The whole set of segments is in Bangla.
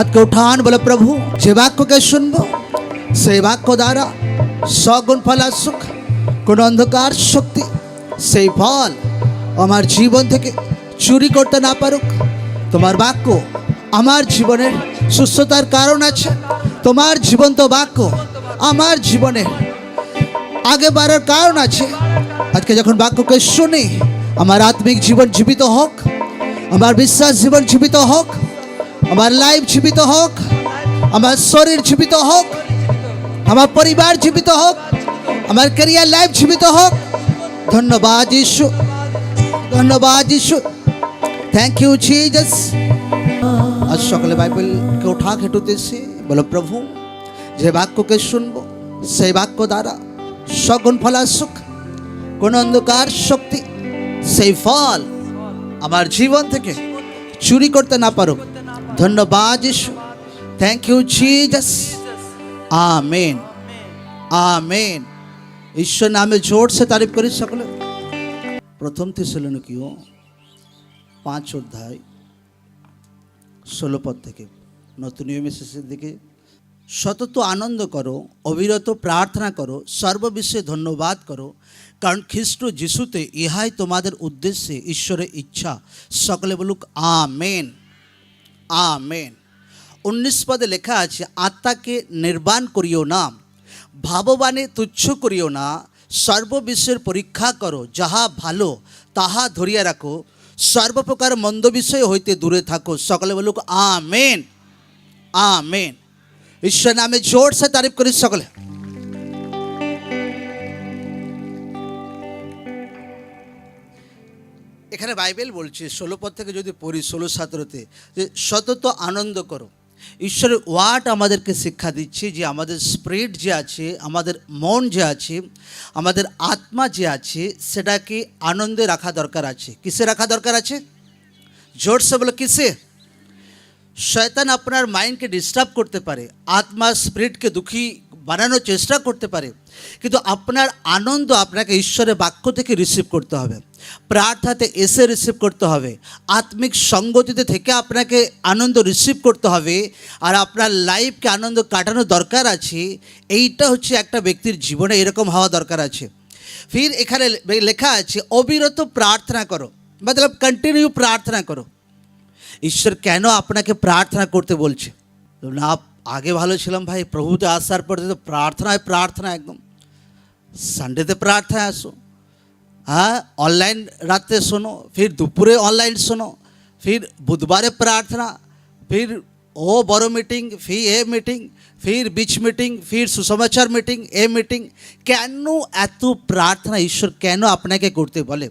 হাতকে উঠান বলে প্রভু যে বাক্যকে শুনব সেই বাক্য দ্বারা সগুণ ফল আসুক কোন অন্ধকার শক্তি সেই ফল আমার জীবন থেকে চুরি করতে না পারুক তোমার বাক্য আমার জীবনের সুস্থতার কারণ আছে তোমার জীবন্ত বাক্য আমার জীবনে আগে বাড়ার কারণ আছে আজকে যখন বাক্যকে শুনি আমার আত্মিক জীবন জীবিত হোক আমার বিশ্বাস জীবন জীবিত হোক আমার লাইফ জীবিত হোক, আমার শরীর জীবিত হোক, আমার পরিবার জীবিত হোক, আমার ক্যারিয়ার লাইফ জীবিত হোক। ধন্যবাদ যিশু ধন্যবাদ যিশু। থ্যাংক ইউ জিজাস আজ সকালে বাইবেলকে ওঠা খেটুতেছি বলো, প্রভু, যে বাক্যকে শুনব, সেই বাক্য দ্বারা সগুণ ফল আসুক। কোন অন্ধকার শক্তি, সেই ফল আমার জীবন থেকে চুরি করতে না পারুক। ধন্যবাদ যিশু। Thank you Jesus amen amen ঈশ্বর নামে জোর সে তারিফ করি সকলে। প্রথম থিসলনিকীয় পাঁচ অধ্যায় ষোলো পদ থেকে। নতুন নিয়মে শেষের দিকে। সতত আনন্দ করো, অবিরত প্রার্থনা করো সর্ববিশ্বে ধন্যবাদ করো, কারণ খ্রিস্ট যিশুতে ইহাই তোমাদের উদ্দেশ্যে ঈশ্বরের ইচ্ছা। সকলে বলুক, আমেন। আমেন উনিশ পদে লেখা আছে, আত্মাকে নির্বাণ করিও না ভাববানে তুচ্ছ করিও না সর্ববিশ্বের পরীক্ষা করো, যাহা ভালো, তাহা ধরিয়া রাখো, সর্বপ্রকার মন্দ বিষয় হইতে দূরে থাকো, সকলে বলুক আমেন আমেন ঈশ্বর নামে জোর সে তারিফ করি সকলে। এখানে বাইবেল বলছে, ষোলো পদ থেকে যদি পড়ি, ষোলো সতেরোতে, যে সতত আনন্দ করো। ঈশ্বরের ওয়ার্ড আমাদেরকে শিক্ষা দিচ্ছে যে আমাদের স্প্রিট যে আছে, আমাদের মন যে আছে, আমাদের আত্মা যে আছে, সেটাকে আনন্দে রাখা দরকার আছে। কিসে রাখা দরকার আছে? জোরসে বলো, কিসে? শয়তান আপনার মাইন্ডকে ডিস্টার্ব করতে পারে, আত্মা স্প্রিটকে দুঃখী বানানোর চেষ্টা করতে পারে, কিন্তু আপনার আনন্দ আপনাকে ঈশ্বরের বাক্য থেকে রিসিভ করতে হবে। প্রার্থাতে এসে রিসিভ করতে হবে। আত্মিক সঙ্গতিতে থেকে আপনাকে আনন্দ রিসিভ করতে হবে আর আপনার লাইফকে আনন্দ কাটানো দরকার আছে। এইটা হচ্ছে একটা ব্যক্তির জীবনে এরকম হওয়া দরকার আছে। ফির এখানে লেখা আছে, অবিরত প্রার্থনা করো। মতলব কন্টিনিউ প্রার্থনা করো। ঈশ্বর কেন আপনাকে প্রার্থনা করতে বলছে? না আগে ভালো ছিলাম ভাই প্রভুতে আসার পরে তো প্রার্থনায় প্রার্থনা একদম সানডেতে প্রার্থনায় আসো হ্যাঁ অনলাইন রাতে শোনো ফির দুপুরে অনলাইন শোনো ফির বুধবারে প্রার্থনা ফির ও বড় মিটিং ফি এ মিটিং ফির বিচ মিটিং ফির সুসমাচার মিটিং এ মিটিং কেন এত প্রার্থনা ঈশ্বর কেন আপনাকে করতে বলে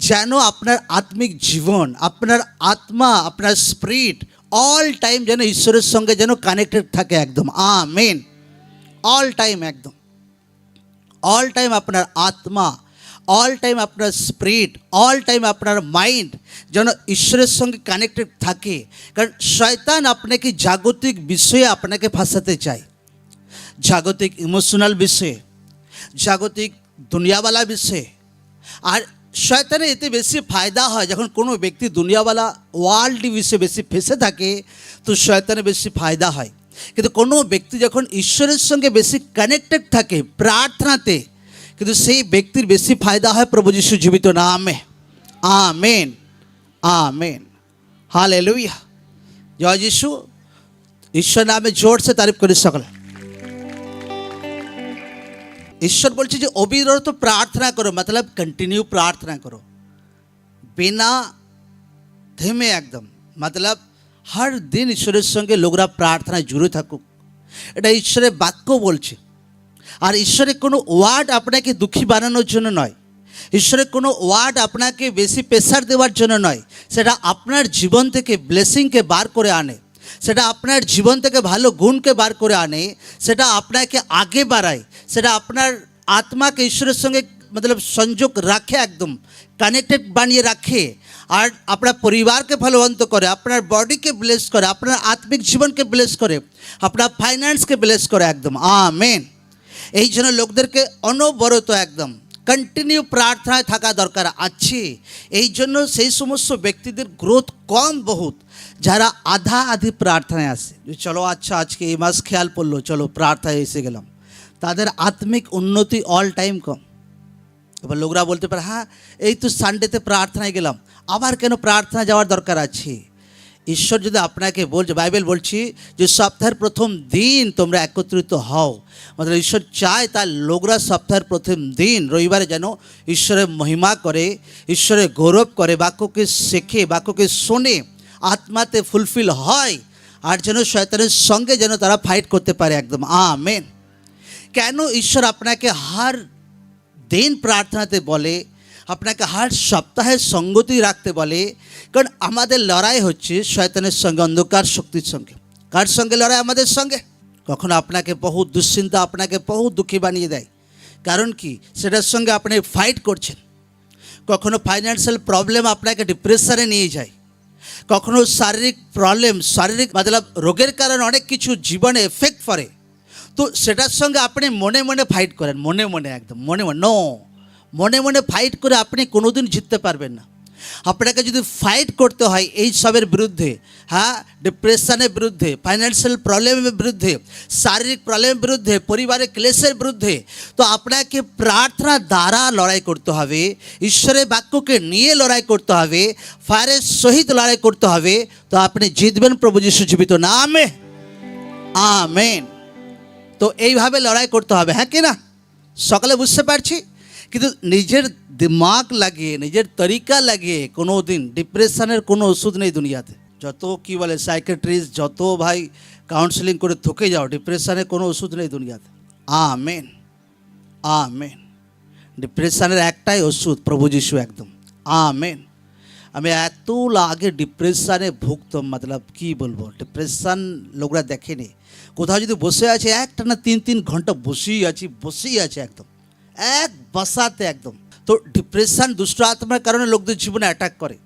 যেন আপনার আত্মিক জীবন আপনার আত্মা আপনার স্পিরিট অল টাইম যেন ঈশ্বরের সঙ্গে যেন কানেক্টেড থাকে একদম। আমেন অল টাইম একদম। অল টাইম আপনার আত্মা অল টাইম আপনার স্পিরিট অল টাইম আপনার মাইন্ড যেন ঈশ্বরের সঙ্গে কানেক্টেড থাকে। কারণ শয়তান আপনাকে জাগতিক বিষয়ে আপনাকে ফাঁসাতে চায়। জাগতিক ইমোশনাল বিষয়ে, জাগতিক দুনিয়াওয়ালা বিষয়ে। আর শয়তানের এতে বেশি ফায়দা হয় যখন কোনো ব্যক্তি দুনিয়াওয়ালা ওয়ার্ল্ড বিষয়ে বেশি ফেসে থাকে, তো শয়তানের বেশি ফায়দা হয়। কিন্তু কোনো ব্যক্তি যখন ঈশ্বরের সঙ্গে বেশি কানেক্টেড থাকে প্রার্থনাতে, কিন্তু সেই ব্যক্তির বেশি ফায়দা হয় প্রভু যিশু জীবিত নামে। আমেন। আমেন। হাল এলুইয়া জয় যিশু। ঈশ্বর নামে জোর সে তারিফ করি সকলে ঈশ্বর বলছে যে, অবিরত প্রার্থনা করো। মতলব কন্টিনিউ প্রার্থনা করো। বিনা থেমে একদম। মতলব হর দিন ঈশ্বরের সঙ্গে লোকরা প্রার্থনায় জুড়ে থাকুক। এটা ঈশ্বরের বাক্য বলছে। আর ঈশ্বরের কোনো ওয়ার্ড আপনাকে দুঃখী বানানোর জন্য নয়। ঈশ্বরের কোনো ওয়ার্ড আপনাকে বেশি প্রেশার দেওয়ার জন্য নয়। সেটা আপনার জীবন থেকে ব্লেসিংকে বার করে আনে। সেটা আপনার জীবন থেকে ভালো গুণকে বার করে আনে, সেটা আপনাকে আগে বাড়ায়, সেটা আপনার আত্মাকে ঈশ্বরের সঙ্গে মতলব সংযোগ রাখে একদম কানেক্টেড বানিয়ে রাখে, আর আপনার পরিবারকে ফলবন্ত করে, আপনার বডিকে ব্লেস করে, আপনার আত্মিক জীবনকে ব্লেস করে, আপনার ফাইন্যান্সকে ব্লেস করে একদম আ মেন এই জন্য লোকদেরকে অনবরত একদম কন্টিনিউ প্রার্থনায় থাকা দরকার আছে। এই জন্য সেই সমস্ত ব্যক্তিদের গ্রোথ কম বহুত, যারা আধা আধি প্রার্থনায় আসে চলো আচ্ছা আজকে এই মাস খেয়াল পড়ল, চলো প্রার্থনায় এসে গেলাম। তাদের আত্মিক উন্নতি অল টাইম কম। এবার লোকরা বলতে পারে হ্যাঁ এই তো সানডেতে প্রার্থনায় গেলাম, আবার কেন প্রার্থনা যাওয়ার দরকার আছে? ঈশ্বর যদি আপনাকে বলছে বাইবেল বলছি যে সপ্তাহের প্রথম দিন তোমরা একত্রিত হও। মানে ঈশ্বর চায় তার লোকরা সপ্তাহের প্রথম দিন, রবিবারে যেন ঈশ্বরের মহিমা করে, ঈশ্বরের গৌরব করে, বাক্যকে শেখে, বাক্যকে শোনে, আত্মাতে ফুলফিল হয়, আর যেন শয়তানের সঙ্গে যেন তারা ফাইট করতে পারে একদম। আমেন। কেন ঈশ্বর আপনাকে হার দিন প্রার্থনাতে বলে? আপনাকে হার সপ্তাহে সঙ্গতি রাখতে বলে, কারণ আমাদের লড়াই হচ্ছে শয়তানের সঙ্গে, অন্ধকার শক্তির সঙ্গে। কার সঙ্গে লড়াই? আমাদের সঙ্গে। কখনো আপনাকে বহু দুশ্চিন্তা, আপনাকে বহু দুঃখী বানিয়ে দেয়। কারণ কি? সেটার সঙ্গে আপনি ফাইট করছেন। কখনো ফাইন্যান্সিয়াল প্রবলেম আপনাকে ডিপ্রেশনে নিয়ে যায়। কখনো শারীরিক প্রবলেম শারীরিক মতলব রোগের কারণে অনেক কিছু জীবনে এফেক্ট করে তো সেটার সঙ্গে আপনি মনে মনে ফাইট করেন। মনে মনে একদম, মনে মনে নো মনে মনে ফাইট করে আপনি কোনোদিন জিততে পারবেন না। আপনাকে যদি ফাইট করতে হয় এই সবের বিরুদ্ধে হ্যাঁ ডিপ্রেশনের বিরুদ্ধে ফাইন্যান্সিয়াল প্রবলেমের বিরুদ্ধে, শারীরিক প্রবলেমের বিরুদ্ধে, পরিবারের ক্লেশের বিরুদ্ধে, তো আপনাকে প্রার্থনা দ্বারা লড়াই করতে হবে, ঈশ্বরের বাক্যকে নিয়ে লড়াই করতে হবে ফায়ারের সহিত লড়াই করতে হবে, তো আপনি জিতবেন প্রভু যিশু জীবিত নামে। আমেন। তো এইভাবে লড়াই করতে হবে হ্যাঁ কি না? সকালে বুঝতে পারছি? কিন্তু নিজের দিমাগ লাগিয়ে, নিজের তরিকা লাগিয়ে কোনো দিন ডিপ্রেশনের কোনো ওষুধ নেই দুনিয়াতে। যত কি বলে সাইকেট্রিস্ট যত ভাই কাউন্সেলিং করে থকে যাও ডিপ্রেশনের কোনো ওষুধ নেই দুনিয়াতে। আমেন। আমেন। ডিপ্রেশনের একটাই ওষুধ, প্রভু যিশু একদম। আমেন। আমি এত আগে ডিপ্রেশনে ভুগতাম, মতলব কি বলব? ডিপ্রেশন লোকরা দেখেনি। কোথাও যদি বসে আছে, একটা না তিন তিন ঘণ্টা বসেই আছি, বসেই আছে একদম। এক বসাতে একদম। তো ডিপ্রেশন দুষ্ট আত্মার কারণে লোকদের জীবনে অ্যাটাক করে।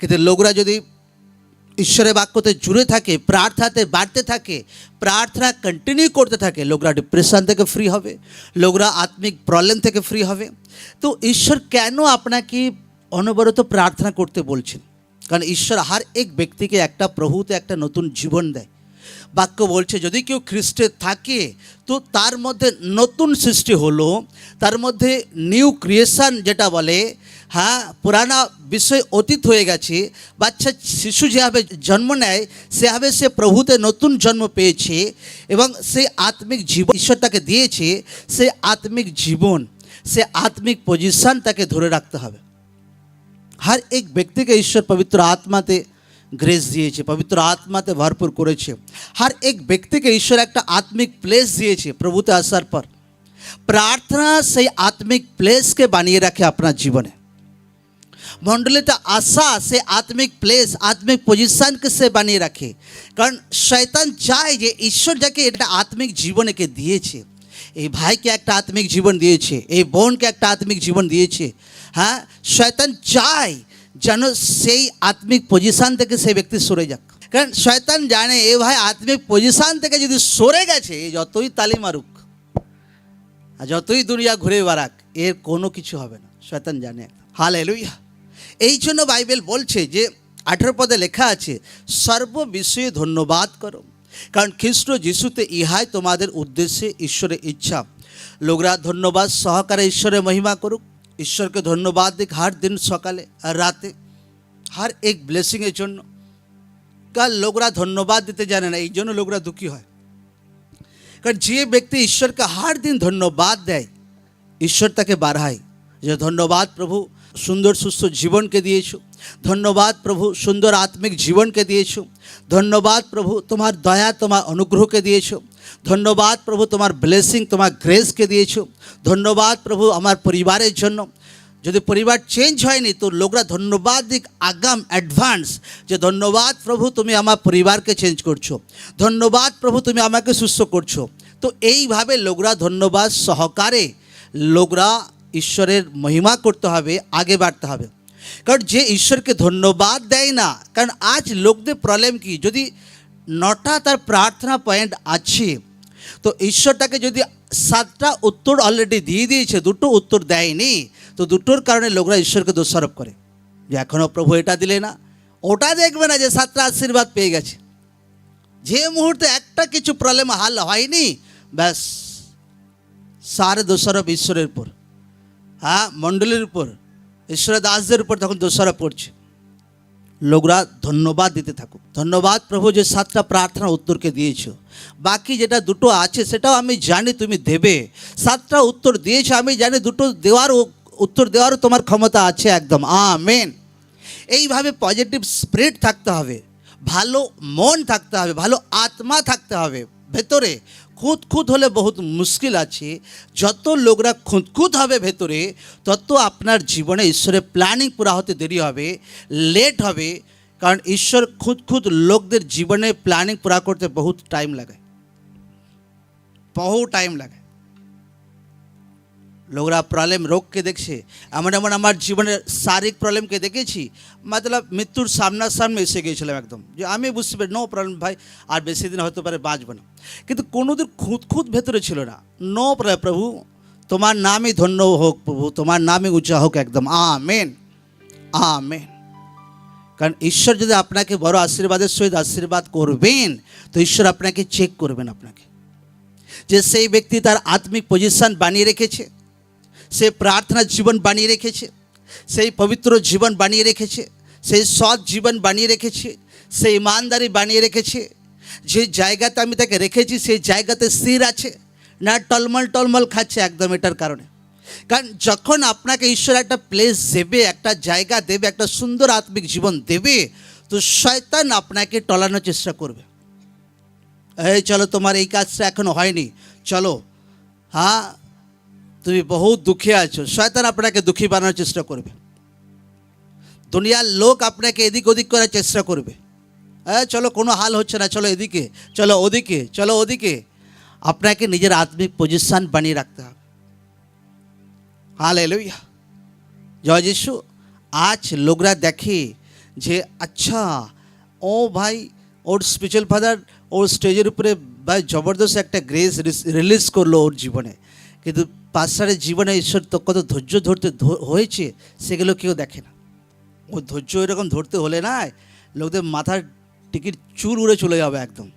কিন্তু লোকরা যদি ঈশ্বরের বাক্যতে জুড়ে থাকে, প্রার্থনাতে বাড়তে থাকে, প্রার্থনা কন্টিনিউ করতে থাকে, লোকরা ডিপ্রেশন থেকে ফ্রি হবে, লোকরা আত্মিক প্রবলেম থেকে ফ্রি হবে। তো ঈশ্বর কেন আপনাকে অনবরত প্রার্থনা করতে বলছেন? কারণ ঈশ্বর হার এক ব্যক্তিকে একটা প্রভুতে একটা নতুন জীবন দেয়। বাক্য বলছে যদি কেউ খ্রিস্টে থাকে তো তার মধ্যে নতুন সৃষ্টি হলো তার মধ্যে নিউ ক্রিয়েশন যেটা বলে হ্যাঁ পুরানা বিষয় অতীত হয়ে গেছে বাচ্চা শিশু যেভাবে জন্ম নেয় সেভাবে সে প্রভুতে নতুন জন্ম পেয়েছে এবং সেই আত্মিক জীবন ঈশ্বর তাকে দিয়েছে সেই আত্মিক জীবন সে আত্মিক পজিশন তাকে ধরে রাখতে হবে हर एक व्यक्ति के ईश्वर पवित्र आत्माते গ্রেস দিয়েছে, পবিত্র আত্মাতে ভরপুর করেছে। হর এক ব্যক্তিকে ঈশ্বর একটা আত্মিক প্লেস দিয়েছে, প্রভুতে আসার পর। প্রার্থনা সেই আত্মিক প্লেসকে বানিয়ে রাখে আপনার জীবনে। মণ্ডলীতে আসা সে আত্মিক প্লেস আত্মিক পজিশনকে সে বানিয়ে রাখে। কারণ শয়তান চায় যে ঈশ্বর যাকে এটা আত্মিক জীবনকে দিয়েছে। এই ভাইকে একটা আত্মিক জীবন দিয়েছে, এই বোনকে একটা আত্মিক জীবন দিয়েছে। হ্যাঁ? শয়তান চায় যেন সেই আত্মিক পজিশন থেকে সেই ব্যক্তি সরে যাক। কারণ শয়তান জানে, এ ভাই আত্মিক পজিশন থেকে যদি সরে গেছে যতই তালি মারুক আর যতই দুনিয়া ঘুরে বেড়াক, এর কোনো কিছু হবে না। শয়তান জানে। হাল এলুইয়া এই জন্য বাইবেল বলছে যে, আঠেরো পদে লেখা আছে সর্ব বিষয়ে ধন্যবাদ করো। কারণ খ্রিস্ট যিশুতে ইহাই তোমাদের উদ্দেশ্যে ঈশ্বরের ইচ্ছা। লোকরা ধন্যবাদ সহকারে ঈশ্বরের মহিমা করুক। ঈশ্বরকে ধন্যবাদ দিক হার দিন সকালে আর রাতে হার এক ব্লেসিংয়ের জন্য কাল লোকরা ধন্যবাদ দিতে জানে না এই জন্য লোকরা দুঃখী হয় কারণ যে ব্যক্তি ঈশ্বরকে হার দিন ধন্যবাদ দেয় ঈশ্বর তাকে বাড়ায় যে ধন্যবাদ প্রভু সুন্দর সুস্থ জীবনকে দিয়েছ ধন্যবাদ প্রভু সুন্দর আত্মিক জীবনকে দিয়েছ ধন্যবাদ প্রভু, তোমার দয়া, তোমার অনুগ্রহকে দিয়েছ। ধন্যবাদ প্রভু, তোমার ব্লেসিং তোমার গ্রেসকে দিয়েছ। ধন্যবাদ প্রভু, আমার পরিবারের জন্য। যদি পরিবার চেঞ্জ হয়নি, তো লোকরা ধন্যবাদ দিক আগাম অ্যাডভান্স যে ধন্যবাদ প্রভু, তুমি আমার পরিবারকে চেঞ্জ করছ। ধন্যবাদ প্রভু, তুমি আমাকে সুস্থ করছ। তো এইভাবে লোকরা ধন্যবাদ সহকারে, লোকরা ঈশ্বরের মহিমা করতে হবে, আগে বাড়তে হবে। কারণ যে ঈশ্বরকে ধন্যবাদ দেয় না, কারণ আজ লোকদের প্রবলেম কি? যদি নটা তার প্রার্থনা পয়েন্ট আছে, তো ঈশ্বর তাকে যদি সাতটা উত্তর অলরেডি দিয়ে দিয়েছে, দুটো উত্তর দেয়নি, তো দুটোর কারণে লোকরা ঈশ্বরকে দোষারোপ করে। যে এখনও প্রভু এটা দিলে না, ওটা দেখবে না যে সাতটা আশীর্বাদ পেয়ে গেছে। যে মুহূর্তে একটা কিছু প্রবলেম হাল হয়নি, ব্যাস, সারে দোষারোপ ঈশ্বরের উপর হ্যাঁ মণ্ডলীর উপর ঈশ্বরের দাসদের উপর তখন দোষারোপ পড়ছে লোকরা ধন্যবাদ দিতে থাকুক। ধন্যবাদ প্রভু যে সাতটা প্রার্থনা উত্তরকে দিয়েছ। বাকি যেটা দুটো আছে সেটাও আমি জানি তুমি দেবে। সাতটা উত্তর দিয়েছ, আমি জানি দুটো দেওয়ার উত্তর দেওয়ারও তোমার ক্ষমতা আছে একদম। আমেন। এইভাবে পজিটিভ স্পিরিট থাকতে হবে। ভালো মন থাকতে হবে, ভালো আত্মা থাকতে হবে। ভেতরে খুঁত খুঁত হলে বহুত মুশকিল আছে। যত লোকরা খুঁত খুঁত হবে ভেতরে, তত আপনার জীবনে ঈশ্বরের প্ল্যানিং পুরা হতে দেরি হবে লেট হবে। কারণ ঈশ্বর খুঁত খুঁত লোকদের জীবনে প্ল্যানিং পুরা করতে বহুত টাইম লাগে। বহু টাইম লোকরা প্রবলেম রোগকে দেখছে এমন এমন আমার জীবনের শারীরিক প্রবলেমকে দেখেছি মতলব মৃত্যুর সামনাসামনি এসে গিয়েছিলাম একদম যে আমি বুঝতে পারি নো প্রবলেম ভাই আর বেশি দিন হতে পারে বাঁচবো না কিন্তু কোনোদিন খুঁত খুঁত ভেতরে ছিল না নো প্রভু তোমার নামই ধন্য হোক প্রভু তোমার নামই উঁচা হোক একদম আমেন আমেন কারণ ঈশ্বর যদি আপনাকে বড় আশীর্বাদের সহিত আশীর্বাদ করবেন তো ঈশ্বর আপনাকে চেক করবেন আপনাকে যে সেই ব্যক্তি তার আত্মিক পজিশন বানিয়ে রেখেছে সে প্রার্থনার জীবন বানিয়ে রেখেছে, সেই পবিত্র জীবন বানিয়ে রেখেছে, সেই সৎ জীবন বানিয়ে রেখেছে, সেই ইমানদারি বানিয়ে রেখেছে। যে জায়গাতে আমি তাকে রেখেছি, সেই জায়গাতে স্থির আছে। না টলমল টলমল খাচ্ছে একদম এটার কারণে। কারণ যখন আপনাকে ঈশ্বর একটা প্লেস দেবে, একটা জায়গা দেবে, একটা সুন্দর আত্মিক জীবন দেবে, তো শয়তান আপনাকে টলানোর চেষ্টা করবে। এই চলো তোমার এই কাজটা এখনও হয়নি। চলো হ্যাঁ? তুমি বহুত দুঃখে আছো। শয়তান আপনাকে দুঃখী বানানোর চেষ্টা করবে। দুনিয়ার লোক আপনাকে এদিক ওদিক করার চেষ্টা করবে। হ্যাঁ চলো, কোনো হাল হচ্ছে না। চলো এদিকে, চলো ওদিকে চলো ওদিকে। আপনাকে নিজের আত্মিক পজিশন বানিয়ে রাখতে হবে। হাল এলুইয়া জয় যিশু। আজ লোকরা দেখে যে আচ্ছা ও ভাই, ওর স্পিরিচুয়াল ফাদার ওর স্টেজের উপরে ভাই জবরদস্ত একটা গ্রেস রিলিজ করল ওর জীবনে। কিন্তু পাঁচসারের জীবনে ঈশ্বর তো কত ধৈর্য ধরতে হয়েছে, সেগুলো কেউ দেখে না। ও ধৈর্য এরকম ধরতে হলে না লোকদের মাথার টিকিট চুর উড়ে চলে যাবে একদম।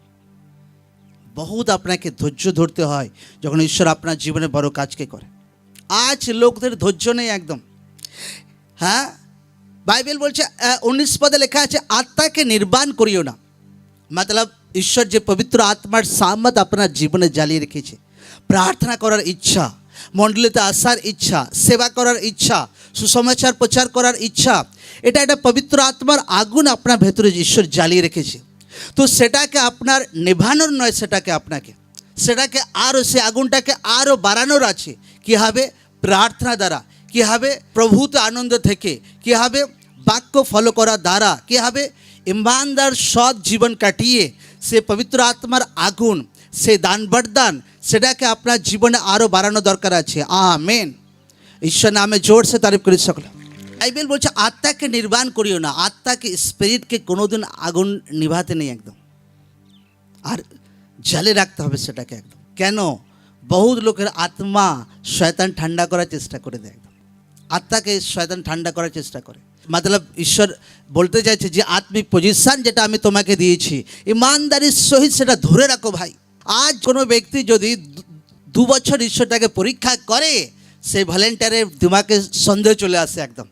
বহুত আপনাকে ধৈর্য ধরতে হয় যখন ঈশ্বর আপনার জীবনে বড় কাজকে করে। আজ লোকদের ধৈর্য নেই একদম। হ্যাঁ? বাইবেল বলছে উনিশ পদে লেখা আছে, আত্মাকে নির্বাণ করিও না। মতলব ঈশ্বর যে পবিত্র আত্মার সামত আপনার জীবনে জ্বালিয়ে রেখেছে, প্রার্থনা করার ইচ্ছা মণ্ডলীতে আসার ইচ্ছা, সেবা করার ইচ্ছা, সুসমাচার, প্রচার করার ইচ্ছা, এটা একটা পবিত্র আত্মার আগুন আপনার ভেতরে ঈশ্বর জ্বালিয়ে রেখেছে। তো সেটাকে আপনার নেভানোর নয়, সেটাকে আপনাকে। সেটাকে আরও সে আগুনটাকে আরও বাড়ানোর আছে। কী হবে? প্রার্থনা দ্বারা। কী হবে? প্রভূত আনন্দ থেকে। কী হবে? বাক্য ফলো করা দ্বারা। কী হবে? ইমানদার সৎ জীবন কাটিয়ে সে পবিত্র আত্মার আগুন সে দান বরদান, সেটাকে আপনার জীবনে আরও বাড়ানো দরকার আছে। আমেন। ঈশ্বর নামে জোরসে তারিফ করি সকল। বাইবেল বলছে, আত্মাকে নির্বাণ করিও না, আত্মাকে, স্পিরিটকে কোনোদিন আগুন নিভাতে নেই একদম। আর জালে রাখতে হবে সেটাকে একদম। কেন? বহুত লোকের আত্মা শয়তান ঠান্ডা করার চেষ্টা করে দেয় একদম। আত্মাকে শয়তান ঠান্ডা করার চেষ্টা করে। মতলব, ঈশ্বর বলতে চাইছে যে, আত্মিক পজিশন যেটা আমি তোমাকে দিয়েছি, ইমানদারির সহিত সেটা ধরে রাখো ভাই। আজ কোনো ব্যক্তি যদি দু- বছর ঈশ্বরটাকে পরীক্ষা করে সেই ভলেন্টারের দিমাকে সন্দেহ চলে আসে একদম।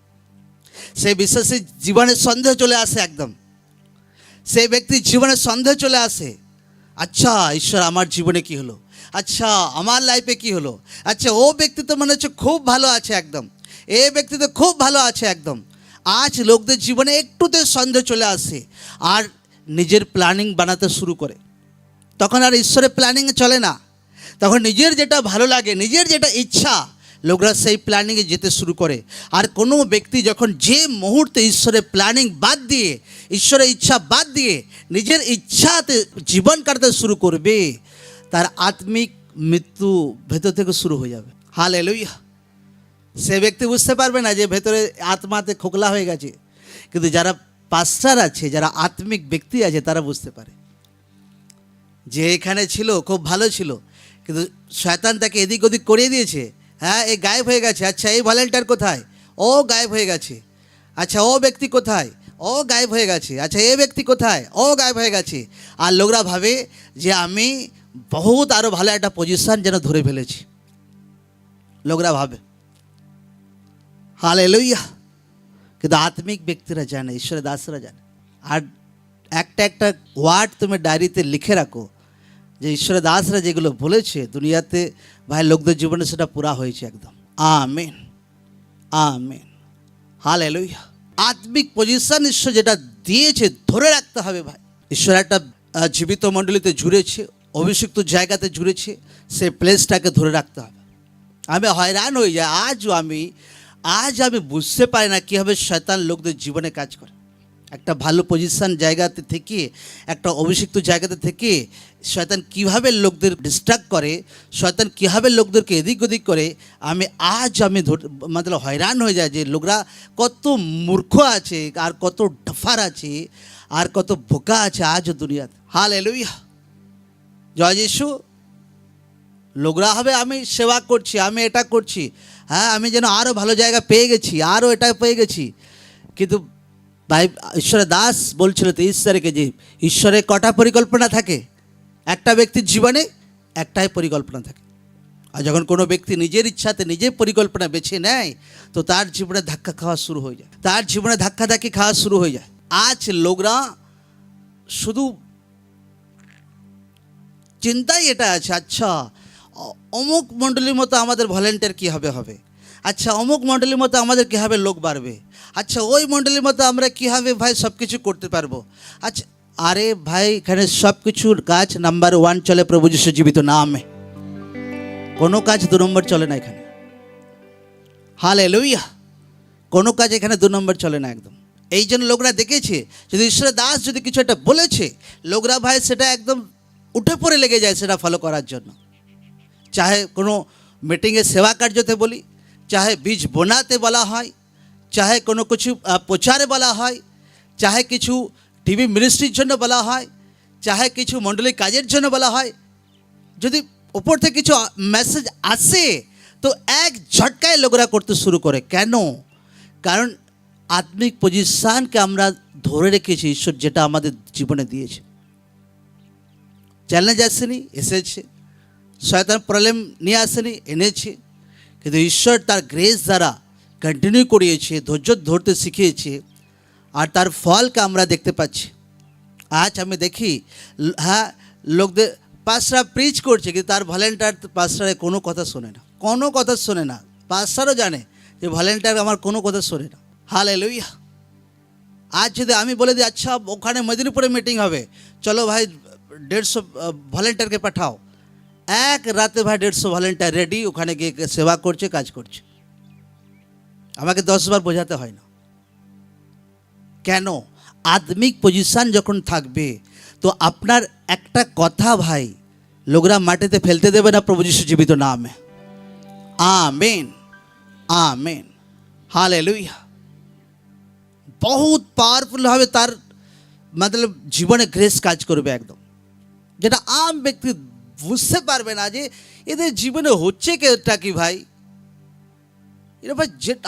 সেই বিশ্বাসী জীবনে সন্দেহ চলে আসে একদম। সেই ব্যক্তির জীবনে সন্দেহ চলে আসে আচ্ছা ঈশ্বর, আমার জীবনে কি হলো? আচ্ছা আমার লাইফে কি হলো? আচ্ছা ও ব্যক্তি তো মনে হচ্ছে খুব ভালো আছে একদম। এ ব্যক্তি তো খুব ভালো আছে একদম। আজ লোকদের জীবনে একটুতে সন্দেহ চলে আসে, আর নিজের প্ল্যানিং বানাতে শুরু করে। তখন আর ঈশ্বরের প্ল্যানিংয়ে চলে না। তখন নিজের যেটা ভালো লাগে, নিজের যেটা ইচ্ছা, লোকরা সেই প্ল্যানিংয়ে যেতে শুরু করে। আর কোনো ব্যক্তি যখন যে মুহূর্তে ঈশ্বরের প্ল্যানিং বাদ দিয়ে, ঈশ্বরের ইচ্ছা বাদ দিয়ে নিজের ইচ্ছাতে জীবন কাটাতে শুরু করবে, তার আত্মিক মৃত্যু ভেতর থেকে শুরু হয়ে যাবে। হাল এলুইয়া সে ব্যক্তি বুঝতে পারবে না যে ভেতরে আত্মাতে খোকলা হয়ে গেছে। কিন্তু যারা পাস্টার আছে, যারা আত্মিক ব্যক্তি আছে, তারা বুঝতে পারে। যে এখানে ছিল, খুব ভালো ছিল। কিন্তু শয়তান তাকে এদিক ওদিক করিয়ে দিয়েছে। হ্যাঁ এই গায়েব হয়ে গেছে। আচ্ছা এই ভলেন্টিয়ার কোথায়? ও গায়েব হয়ে গেছে। আচ্ছা ও ব্যক্তি কোথায়? ও গায়েব হয়ে গেছে। আচ্ছা এ ব্যক্তি কোথায়? ও গায়েব হয়ে গেছে। আর লোকরা ভাবে যে আমি বহুত আরও ভালো একটা পজিশন যেন ধরে ফেলেছি। লোকরা ভাবে। হালে লইয়া কিন্তু আত্মিক ব্যক্তিরা জানে, ঈশ্বরের দাসরা জানে। আর একটা একটা ওয়ার্ড তুমি ডায়েরিতে লিখে রাখো। যে ঈশ্বরের দাসরা যেগুলো বলেছে দুনিয়াতে, ভাই, লোকদের জীবনে সেটা পুরা হয়েছে একদম। আমেন। আমেন। হালে লইয়া আত্মিক পজিশন ঈশ্বর যেটা দিয়েছে, ধরে রাখতে হবে ভাই। ঈশ্বর একটা জীবিত মণ্ডলীতে জুড়েছে, অভিষিক্ত জায়গাতে জুড়েছে, সে প্লেসটাকে ধরে রাখতে হবে। আমি হয়রান হয়ে যাই, আজও আমি, আজ আমি বুঝতে পারি না কীভাবে শয়তান লোকদের জীবনে কাজ করে। একটা ভালো পজিশন জায়গাতে থেকে, একটা অভিষিক্ত জায়গাতে থেকে শয়তান কীভাবে লোকদের ডিস্ট্রাক্ট করে, শয়তান কীভাবে লোকদেরকে এদিক ওদিক করে, আমি আজ আমি মানে হয়রান হয়ে যায় যে লোকরা কত মূর্খ আছে, আর কত ডফার আছে, আর কত বোকা আছে আজও দুনিয়াতে। হাল এলুইয়া জয় যিশু। লোকরা হবে, আমি সেবা করছি, আমি এটা করছি। হ্যাঁ আমি যেন আরও ভালো জায়গা পেয়ে গেছি আরও এটা পেয়ে গেছি। কিন্তু ভাই ঈশ্বরের দাস বলছিল তো, ঈশ্বরকে যে, ঈশ্বরের কটা পরিকল্পনা থাকে? একটা ব্যক্তির জীবনে একটাই পরিকল্পনা থাকে। আর যখন কোনো ব্যক্তি নিজের ইচ্ছাতে নিজের পরিকল্পনা বেছে নেয়, তো তার জীবনে ধাক্কা খাওয়া শুরু হয়ে যায়। তার জীবনে ধাক্কা ধাক্কি খাওয়া শুরু হয়ে যায়। আজ লোকরা শুধু চিন্তাই এটা আছে আচ্ছা অমুক মণ্ডলীর মতো আমাদের ভলেন্টিয়ার কীভাবে হবে আচ্ছা অমুক মণ্ডলীর মতো আমাদের কীভাবে লোক বাড়বে। আচ্ছা ওই মণ্ডলীর মতো আমরা কীভাবে ভাই সব কিছু করতে পারব? আচ্ছা আরে ভাই, এখানে সব কিছুর কাজ নাম্বার ওয়ান চলে প্রভু যিশু জীবিত নামে। কোনো কাজ দু নম্বর চলে না এখানে। হালে লইয়া কোনো কাজ এখানে দু নম্বর চলে না একদম। এই জন্য লোকরা দেখেছে, যদি ঈশ্বরের দাস যদি কিছু একটা বলেছে, লোকরা ভাই সেটা একদম উঠে পড়ে লেগে যায় সেটা ফলো করার জন্য। চাহে কোনো মিটিংয়ে সেবা কার্যতে বলি, চাহে বীজ বোনাতে বলা হয় চাহে কোনো কিছু প্রচারে বলা হয় চাহে কিছু টিভি মিনিস্ট্রির জন্য বলা হয় চাহে কিছু মণ্ডলী কাজের জন্য বলা হয় যদি ওপর থেকে কিছু মেসেজ আসে তো এক ঝটকায় লোকরা করতে শুরু করে কেন কারণ আত্মিক পজিশানকে আমরা ধরে রেখেছি ঈশ্বর যেটা আমাদের জীবনে দিয়েছে চ্যালেঞ্জ আসেনি এসেছে শয়তান প্রবলেম নিয়ে আসেনি এনেছে কিন্তু ঈশ্বর তার গ্রেস দ্বারা কন্টিনিউ করিয়েছে, ধৈর্য ধরতে শিখিয়েছে, আর তার ফলকে আমরা দেখতে পাচ্ছি। আজ আমি দেখি হ্যাঁ লোকদের পাঁচরা প্রিচ করছে, কিন্তু তার ভলেন্টিয়ার পাঁচটারে কোনো কথা শোনে না। কোনো কথা শোনে না। পাঁচটারও জানে যে ভলেন্টিয়ার আমার কোনো কথা শোনে না। হাল লইয়া আজ যদি আমি বলে দিই আচ্ছা ওখানে মেদিনীপুরে মিটিং হবে, চলো ভাই, দেড়শো ভলেন্টিয়ারকে পাঠাও। এক রাতে ভাই দেড়শো ভলেন্টিয়ার রেডি ওখানে গিয়ে সেবা করছে, কাজ করছে। আমাকে দশবার বোঝাতে হয় না। কেন? আদমিক পজিশন যখন থাকবে, তো আপনার একটা কথা ভাই, লোকরা মাটিতে ফেলতে দেবে না প্রভু যিশু জীবিত নামে। আমেন। আমেন। হালে লুইয়া বহুত পাওয়ারফুলভাবে তার মতলব জীবনে গ্রেস কাজ করবে একদম। যেটা আম ব্যক্তি বুঝতে পারবে না যে এদের জীবনে হচ্ছে কেটা কি ভাই?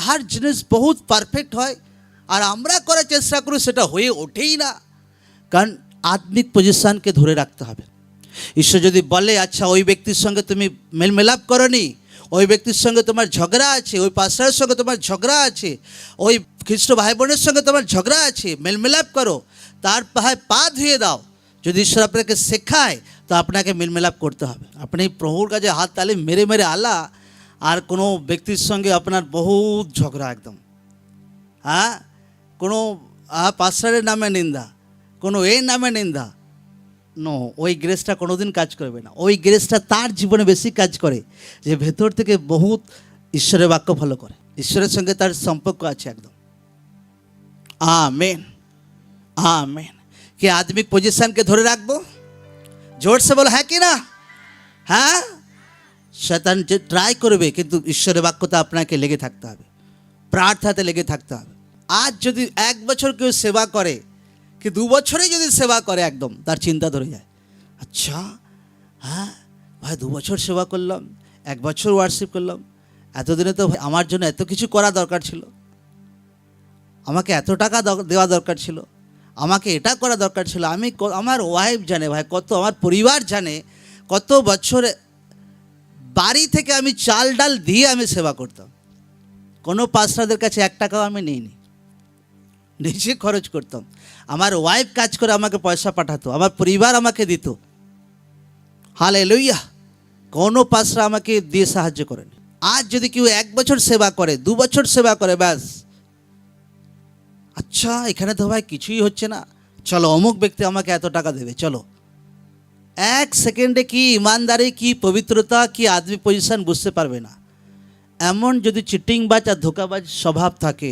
হার জিনিস বহুত পারফেক্ট হয়, আর আমরা করার চেষ্টা করি সেটা হয়ে ওঠেই না। কারণ আত্মিক পজিশনকে ধরে রাখতে হবে। ঈশ্বর যদি বলে আচ্ছা ওই ব্যক্তির সঙ্গে তুমি মেলমেলাপ করনি, ওই ব্যক্তির সঙ্গে তোমার ঝগড়া আছে, ওই পাস্টারের সঙ্গে তোমার ঝগড়া আছে, ওই খ্রিস্ট ভাই বোনের সঙ্গে তোমার ঝগড়া আছে, মেলমেলাপ করো, তার পাহায় পা ধুয়ে দাও। যদি ঈশ্বর আপনাকে শেখায়, তো আপনাকে মেলমেলাপ করতে হবে। আপনি প্রভুর কাছে হাত তালে মেরে মেরে আলা আর কোনো ব্যক্তির সঙ্গে আপনার বহুত ঝগড়া একদম। হ্যাঁ? কোনো পাস্টারের নামে নিন্দা, কোনো এর নামে নিন্দা। নো ওই গ্রেসটা কোনোদিন কাজ করবে না। ওই গ্রেসটা তার জীবনে বেশি কাজ করে, যে ভেতর থেকে বহুত ঈশ্বরের বাক্য ফলো করে। ঈশ্বরের সঙ্গে তার সম্পর্ক আছে একদম। আমেন আমেন কি আদমিক পজিশনকে ধরে রাখব? জোর সে বলো হ্যাঁ কি না? হ্যাঁ? শয়তান যে ট্রাই করবে, কিন্তু ঈশ্বরের বাক্যতে আপনাকে লেগে থাকতে হবে। প্রার্থাতে লেগে থাকতে হবে। আজ যদি এক বছর কেউ সেবা করে, কি দু বছরে যদি সেবা করে একদম, তার চিন্তা ধরে যায়। আচ্ছা হ্যাঁ ভাই দু বছর সেবা করলাম, এক বছর ওয়ার্শিপ করলাম, এতদিনে তো আমার জন্য এত কিছু করা দরকার ছিল। আমাকে এত টাকা দেওয়া দরকার ছিল। আমাকে এটা করা দরকার ছিল। আমি আমার ওয়াইফ জানে ভাই, কত আমার পরিবার জানে, কত বছরে বাড়ি থেকে আমি চাল ডাল দিয়ে আমি সেবা করতাম। কোনো পাস্টারদের কাছে এক টাকাও আমি নিইনি। নিজে খরচ করতাম। আমার ওয়াইফ কাজ করে আমাকে পয়সা পাঠাতো, আমার পরিবার আমাকে দিত। হালে লইয়া কোনো পাশরা আমাকে দিয়ে সাহায্য করেনি। আজ যদি কেউ এক বছর সেবা করে, দু বছর সেবা করে, ব্যাস। আচ্ছা এখানে তো ভাই কিছুই হচ্ছে না। চলো, অমুক ব্যক্তি আমাকে এত টাকা দেবে, চলো। এক সেকেন্ডে কি ইমানদারি, কি পবিত্রতা, কি আদমি পজিশন বুঝতে পারবে না। এমন যদি চিটিংবাজ আর ধোকাবাজ স্বভাব থাকে,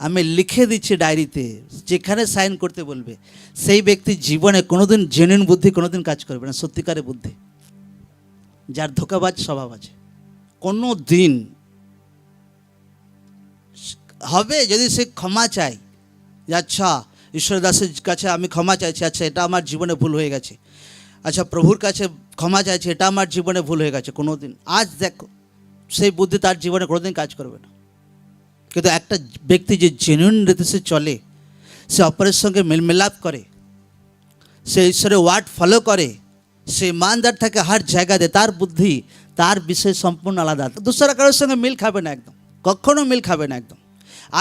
আমি লিখে দিচ্ছি ডায়েরিতে, যেখানে সাইন করতে বলবে, সেই ব্যক্তি জীবনে কোনোদিন জেনুইন বুদ্ধি, কোনোদিন কাজ করবে না, সত্যিকারের বুদ্ধি। যার ধোকাবাজ স্বভাব আছে। কোনো দিন হবে যদি সে ক্ষমা চায় আচ্ছা ঈশ্বর দাসের কাছে আমি ক্ষমা চাইছি আচ্ছা এটা আমার জীবনে ভুল হয়ে গেছে। আচ্ছা প্রভুর কাছে ক্ষমা চাইছি, এটা আমার জীবনে ভুল হয়ে গেছে কোনো দিন আজ দেখো, সেই বুদ্ধি তার জীবনে কোনোদিন কাজ করবে না। কিন্তু একটা ব্যক্তি যে জেনুইন রীতি সে চলে, সে অপরের সঙ্গে মেলমেলাপ করে, সে ঈশ্বরের ওয়ার্ড ফলো করে, সে ইমানদার থাকে, হার জায়গাতে তার বুদ্ধি, তার বিষয় সম্পূর্ণ আলাদা। দুসরা কারোর সঙ্গে মিল খাবে না একদম। কখনো মিল খাবে না একদম।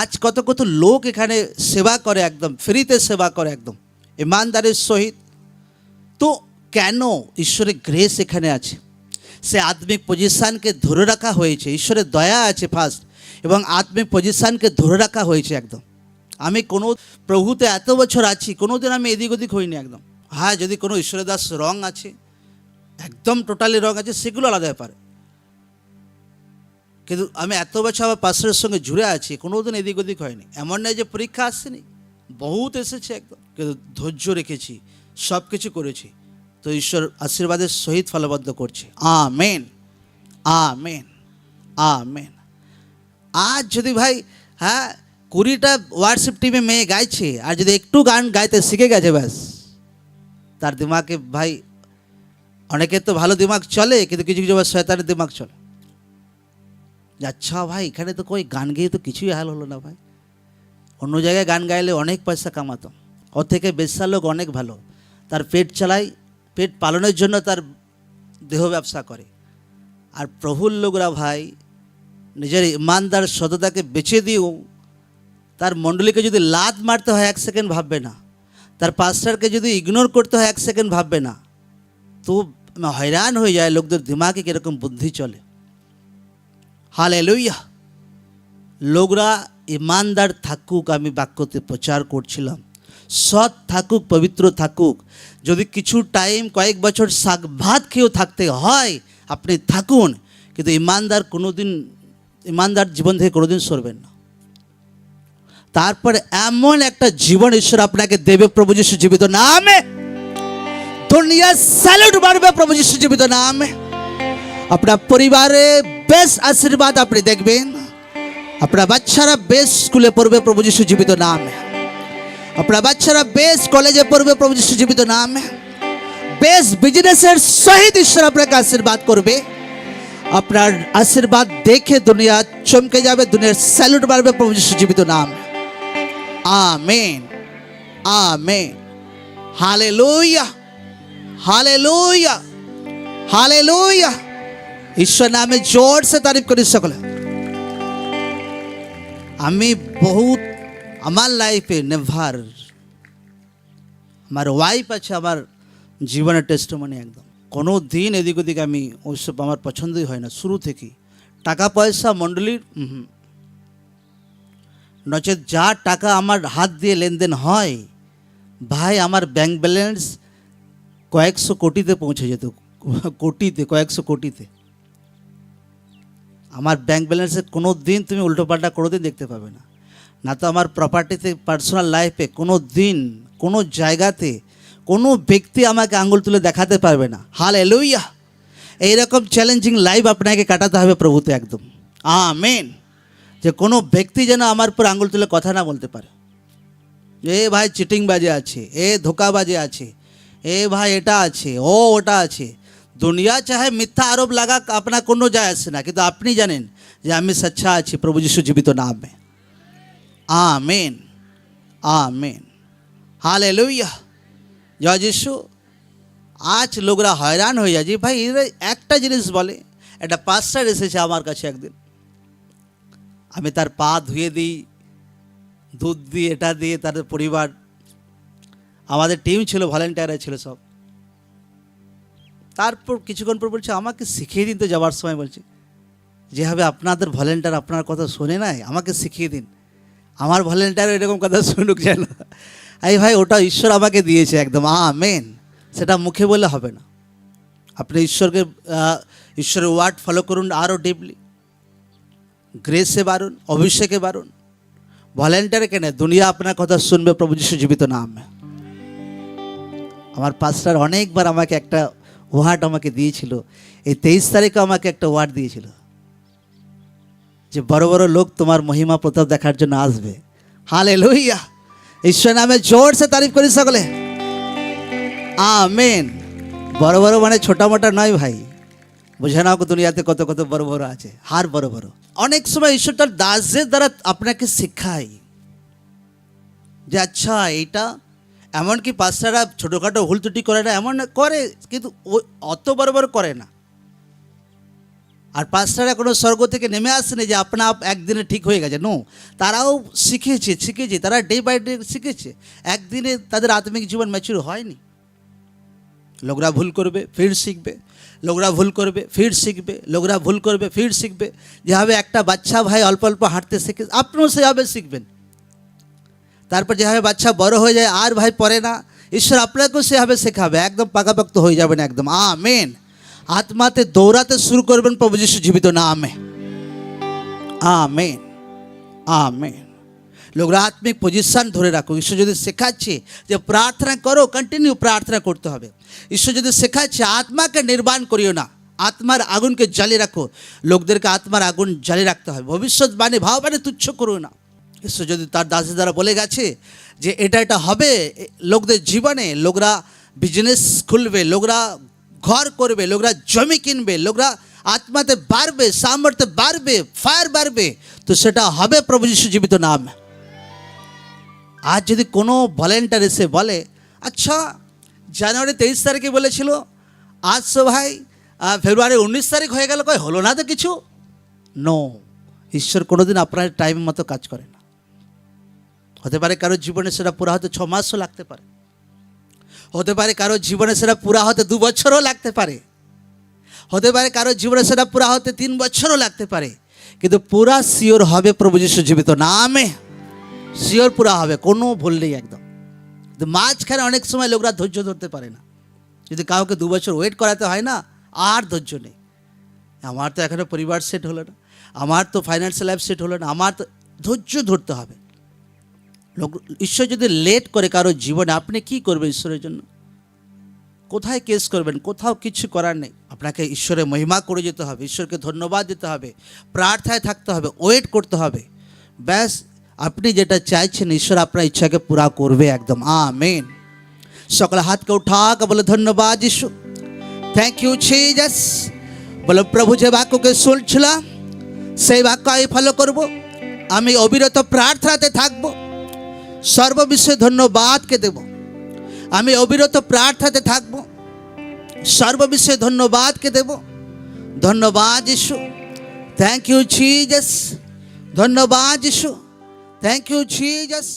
আজ কত কত লোক এখানে সেবা করে একদম, ফ্রিতে সেবা করে একদম, ইমানদারের সহিত। তো কেন ঈশ্বরের গ্রেস এখানে আছে? সে আত্মিক পজিশানকে ধরে রাখা হয়েছে, ঈশ্বরের দয়া আছে ফার্স্ট এবং আত্মিক পজিশানকে ধরে রাখা হয়েছে একদম। আমি কোনো প্রভুতে এত বছর আছি কোনো দিন আমি এদিক ওদিক হইনি একদম। হ্যাঁ যদি কোনো ঈশ্বরের দাস রং আছে, একদম টোটালি রং আছে, সেগুলো আলাদা ব্যাপার। কিন্তু আমি এত বছর আমার পাশের সঙ্গে জুড়ে আছি, কোনোদিন এদিক ওদিক হয়নি। এমন নয় যে পরীক্ষা আসছেনি বহুত এসেছে একদম। কিন্তু ধৈর্য রেখেছি সব কিছু করেছি। তো ঈশ্বর আশীর্বাদের সহিত ফলবদ্ধ করছে। Amen amen amen আজ যদি ভাই হ্যাঁ কুড়িটা হোয়াটসঅ্যাপ টিমে মেয়ে গাইছে, আর যদি একটু গান গাইতে শিখে গেছে ব্যাস, তার দিমাগে ভাই, অনেকের তো ভালো দিমাগ চলে, কিন্তু কিছু কিছু আবার শয়তানের দিমাগ চলে। আচ্ছা ভাই, এখানে তো কই গান গেয়ে তো কিছুই হাল হলো না ভাই। অন্য জায়গায় গান গাইলে অনেক পয়সা কামাতো। ওর থেকে বেশ্যা লোক অনেক ভালো। তার পেট চালায় পেট পালনের জন্য তার দেহ ব্যবসা করে। আর প্রভুর লোকরা ভাই, নিজের ইমানদার সততাকে বেছে দিয়েও তার মণ্ডলীকে যদি লাত মারতে হয়, এক সেকেন্ড ভাববে না। তার পাস্টারকে যদি ইগনোর করতে হয়, এক সেকেন্ড ভাববে না। তো হয়রান হয়ে যায়, লোকদের দিমাগে কীরকম বুদ্ধি চলে। হালে লইয়া লোকরা ইমানদার থাকুক, আমি বাক্যতে প্রচার করছিলাম। সৎ থাকুক, পবিত্র থাকুক। যদি কিছু টাইম কয়েক বছর শাক ভাত খেয়েও থাকতে হয়, আপনি থাকুন। কিন্তু ইমানদার কোনোদিন, ইমানদার জীবন থেকে কোনোদিন সরবেন না। তারপরে এমন একটা জীবন ঈশ্বর আপনাকে দেবে, প্রভু যিশু জীবিত নামে। দুনিয়া স্যালুট মারবে প্রভু যিশু জীবিত নামে। আপনার পরিবারে বেশ আশীর্বাদ আপনি দেখবেন। আপনার বাচ্চারা বেশ স্কুলে পড়বে, প্রভু যিশু জীবিত নামে। আপনার বাচ্চারা বেশ কলেজে পড়বে, প্রভু যিশু জীবিত নামে। বেশ বিজনেসের সহিত ঈশ্বর আপনাকে আশীর্বাদ করবে। আপনার আশীর্বাদ দেখে দুনিয়া চমকে যাবে, দুনিয়ার স্যালুট মারবে প্রভু যিশু জীবিত নাম। Amen. Amen. Hallelujah. Hallelujah. Hallelujah. ঈশ্বর নামে জোর সে তারিফ করি সকলে। আমি বহুত আমার লাইফে নেভার আমার ওয়াইফ আছে আমার জীবনের টেস্ট টেস্টমনি একদম কোনো দিন এদিক ওদিক আমি ওইসব আমার পছন্দই হয় না শুরু থেকেই টাকা পয়সা মণ্ডলীর নচেত যা টাকা আমার হাত দিয়ে লেনদেন হয় ভাই আমার ব্যাংক ব্যালেন্স কয়েকশো কোটিতে পৌঁছে যেত কোটিতে কয়েকশো কোটিতে আমার ব্যাংক ব্যালেন্সে কোনো দিন তুমি উল্টোপাল্টা কোনো দিন দেখতে পাবে না না তো আমার প্রপার্টিতে পার্সোনাল লাইফে কোনো দিন, কোনো জায়গাতে, কোনো ব্যক্তি আমাকে আঙুল তুলে দেখাতে পারবে না। হাল এলুইয়া এইরকম চ্যালেঞ্জিং লাইফ আপনাকে কাটাতে হবে প্রভুতে একদম। আমেন যে কোনো ব্যক্তি যেন আমার উপর আঙুল তুলে কথা না বলতে পারে। এ ভাই চিটিং বাজে আছে, এ ধোকাবাজে আছে, এ ভাই এটা আছে, ও ওটা আছে। দুনিয়া চাহে মিথ্যা আরোপ লাগা আপনার কোনো যায় আসে না। কিন্তু আপনি জানেন যে আমি সচ্ছা আছি, প্রভু যিশু জীবিত নামে। আমেন আমেন হালে লইয়া জয় যিশু। আজ লোকরা হয়রান হয়ে যায়। যে ভাই, এরা একটা জিনিস বলে, একটা পাস্টার এসেছে আমার কাছে একদিন। আমি তার পা ধুয়ে দিই, দুধ দিয়ে, এটা দিয়ে তার পরিবার। আমাদের টিম ছিল ভলেন্টিয়াররা ছিল সব। তারপর কিছুক্ষণ পর বলছে, আমাকে শিখিয়ে দিন তো যাওয়ার সময়, বলছে। যেভাবে আপনাদের ভলেন্টিয়ার আপনার কথা শোনে নাই, আমাকে শিখিয়ে দিন। আমার ভলেন্টিয়ার এরকম কথা শুনুক যেন। এই ভাই, ওটা ঈশ্বর আমাকে দিয়েছে একদম। আ মেন সেটা মুখে বলে হবে না। আপনি ঈশ্বরকে ঈশ্বরের ওয়ার্ড ফলো করুন আরও ডিপলি গ্রেসে বাড়ুন, অভিষেকে বাড়ুন। ভলেন্টিয়ারে কেন, দুনিয়া আপনার কথা শুনবে, প্রভু যিশু জীবিত নাম আমার পাস্টার অনেকবার আমাকে একটা ওয়ার্ড আমাকে দিয়েছিল। এই তেইশ তারিখে আমাকে একটা ওয়ার্ড দিয়েছিল। যে বড় বড় লোক তোমার মহিমা প্রতাপ দেখার জন্য আসবে। হালে লইয়া ঈশ্বর নামে জোর সে তারিফ করি সকলে। আমেন। বড় বড় মানে ছোটা মোটা নয় ভাই। বুঝে নাও দুনিয়াতে কত কত বড় বড় আছে। হার বড় বড়। অনেক সময় ঈশ্বর তার দাসের দ্বারা আপনাকে শেখায়। যে আচ্ছা এইটা এমনকি পাঁচটারা ছোটোখাটো ভুল ত্রুটি করে না, এমন করে, কিন্তু অত বড় বড় করে না। আর পাঁচটারা কোনো স্বর্গ থেকে নেমে আসেনি যে আপনা আপ একদিনে ঠিক হয়ে গেছে। নো তারাও শিখেছে শিখেছে, তারা ডে বাই ডে শিখেছে। একদিনে তাদের আত্মিক জীবন ম্যাচুর হয়নি। লোকরা ভুল করবে, ফির শিখবে। লোকরা ভুল করবে, ফির শিখবে। লোকরা ভুল করবে, ফির শিখবে। যেভাবে একটা বাচ্চা ভাই অল্প অল্প হাঁটতে শিখে, আপনিও সেভাবে শিখবেন। তারপর যেভাবে বাচ্চা বড় হয়ে যায়, আর ভাই পড়ে না, ঈশ্বর আপনাকেও সেভাবে শেখাবে। একদম পাকাপাক্ত হয়ে যাবেন একদম। আমেন আত্মাতে দৌড়াতে শুরু করবেন প্রভু যিশু জীবিত না আমে আমেন। আমেন। লোকরা আত্মিক পজিশন ধরে রাখো ঈশ্বর যদি শেখাচ্ছে যে প্রার্থনা করো কন্টিনিউ প্রার্থনা করতে হবে। ঈশ্বর যদি শেখাচ্ছে আত্মাকে নির্বাণ করিও না, আত্মার আগুনকে জ্বালিয়ে রাখো, লোকদেরকে আত্মার আগুন জ্বালিয়ে রাখতে হবে। ভবিষ্যৎবাণী, ভাববাণী তুচ্ছ করো না। ঈশ্বর যদি তার দাসের দ্বারা বলে গেছে যে এটা এটা হবে লোকদের জীবনে লোকরা বিজনেস খুলবে, লোকরা ঘর করবে, লোকরা জমি কিনবে, লোকরা আত্মাতে বাড়বে, সামর্থ্যে বাড়বে ফায়ার বাড়বে, তো সেটা হবে প্রভু যিশু জীবিত নাম আজ যদি কোনো ভলেন্টার এসে বলে আচ্ছা জানুয়ারি তেইশ তারিখে বলেছিল, আজ তো ভাই ফেব্রুয়ারি উনিশ তারিখ হয়ে গেল কয় হলো না তো কিছু? নো ঈশ্বর কোনোদিন আপনার টাইম মতো কাজ করে না। হতে পারে কারোর জীবনে সেটা পুরো হয়তো ছ মাসও লাগতে পারে। হতে পারে কারোর জীবনে সেটা পুরা হতে দু বছরও লাগতে পারে। হতে পারে কারোর জীবনে সেটা পুরা হতে তিন বছরও লাগতে পারে। কিন্তু পুরা শিওর হবে প্রভু যিশু জীবিত নামে শিওর পুরা হবে, কোনো ভুল নেই একদম। কিন্তু মাঝখানে অনেক সময় লোকরা ধৈর্য ধরতে পারে না। যদি কাউকে দু বছর ওয়েট করাতে হয় না, আর ধৈর্য নেই। আমার তো এখনও পরিবার সেট হলো না, আমার তো ফাইন্যান্সিয়াল লাইফ সেট হলো না, আমার তো ধৈর্য ধরতে হবে। ঈশ্বর যদি লেট করে কারও জীবনে, আপনি কি করবেন ঈশ্বরের জন্য? কোথায় কেস করবেন? কোথাও কিছু করার নেই। আপনাকে ঈশ্বরের মহিমা করে যেতে হবে, ঈশ্বরকে ধন্যবাদ দিতে হবে, প্রার্থনায় থাকতে হবে, ওয়েট করতে হবে। ব্যাস, আপনি যেটা চাইছেন, ঈশ্বর আপনার ইচ্ছাকে পুরা করবে একদম। আমেন। সকালে হাতকে উঠাকে, বলে ধন্যবাদ যিশু। থ্যাংক ইউ জিজাস বলে প্রভু যে বাক্যকে শুনছিলাম, সেই বাক্য আমি ফলো করব। আমি অবিরত প্রার্থনাতে থাকব। সর্ববিষয়ে ধন্যবাদকে দেব আমি অবিরত প্রার্থনাতে থাকব সর্ববিষয়ে ধন্যবাদকে দেব ধন্যবাদ যিশু থ্যাংক ইউ জিজাস ধন্যবাদ যিশু থ্যাংক ইউ জিজাস